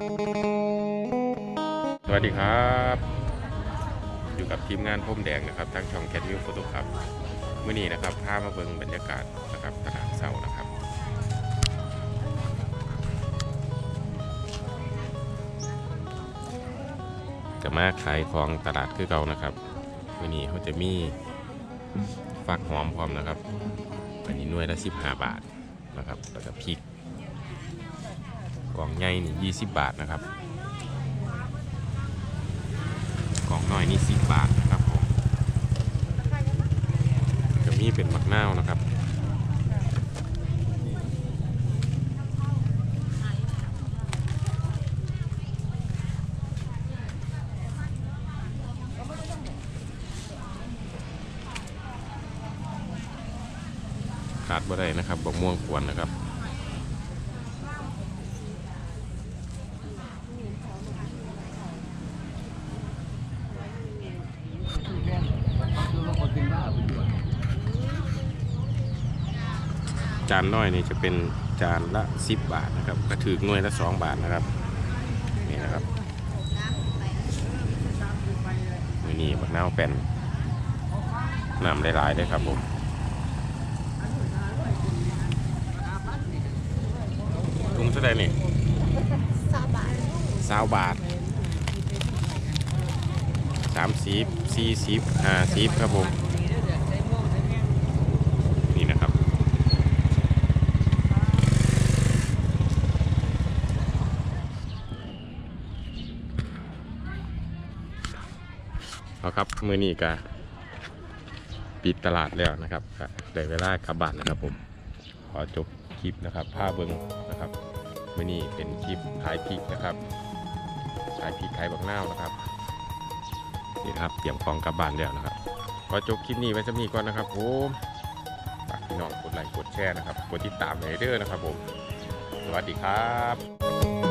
สวัสดีครับ อยู่กับทีมงานพ่มแดงนะครับทางช่องแคทวิวโฟโต้ครับมื่อนี้นะครับพามาเบิ่งบรรยากาศนะครับตลาดเสานะครับก็มาขายของตลาดคือเก่านะครับมื่อนี้เขาจะมีฟักหอมพร้อมนะครับอันนี้หน่วยละ15บาทนะครับแล้วก็พริก กล่องใหญ่นี่20บาทนะครับ กล่องน้อยนี่สิบบาทนะครับผมจะมีเป็นมักนาวนะครับขาดบ่ได้นะครับบกม่วงกวนนะครับ จานน้อยนี่จะเป็นจานละ 10 บาทนะครับกระถือหน่วยละ 2 บาทนะครับนี่นะครับมือนี้บักนาวแป้นน้ำหลายๆเลยครับผมถุงเท่าไหร่นี่สามบาทสาวบาทสามสิบสี่สิบห้าสิบครับผม นี่นะครับ เอาครับ มือนี้ก็ปิดตลาดแล้วนะครับก็ได้เวลากลับบ้านนะครับผม ขอจบคลิปนะครับผ้าเบิงนะครับมือนี้เป็นคลิปขายพริกนะครับขายพริกขายบักนาวนะครับนี่นะครับเตรียมของกลับบ้านแล้วนะครับขอจบคลิปนี้ไว้สักนี้ก่อนนะครับผมฝากพี่น้องกดไลค์กดแชร์นะครับกดติดตามในเด้อนะครับผม สวัสดีครับ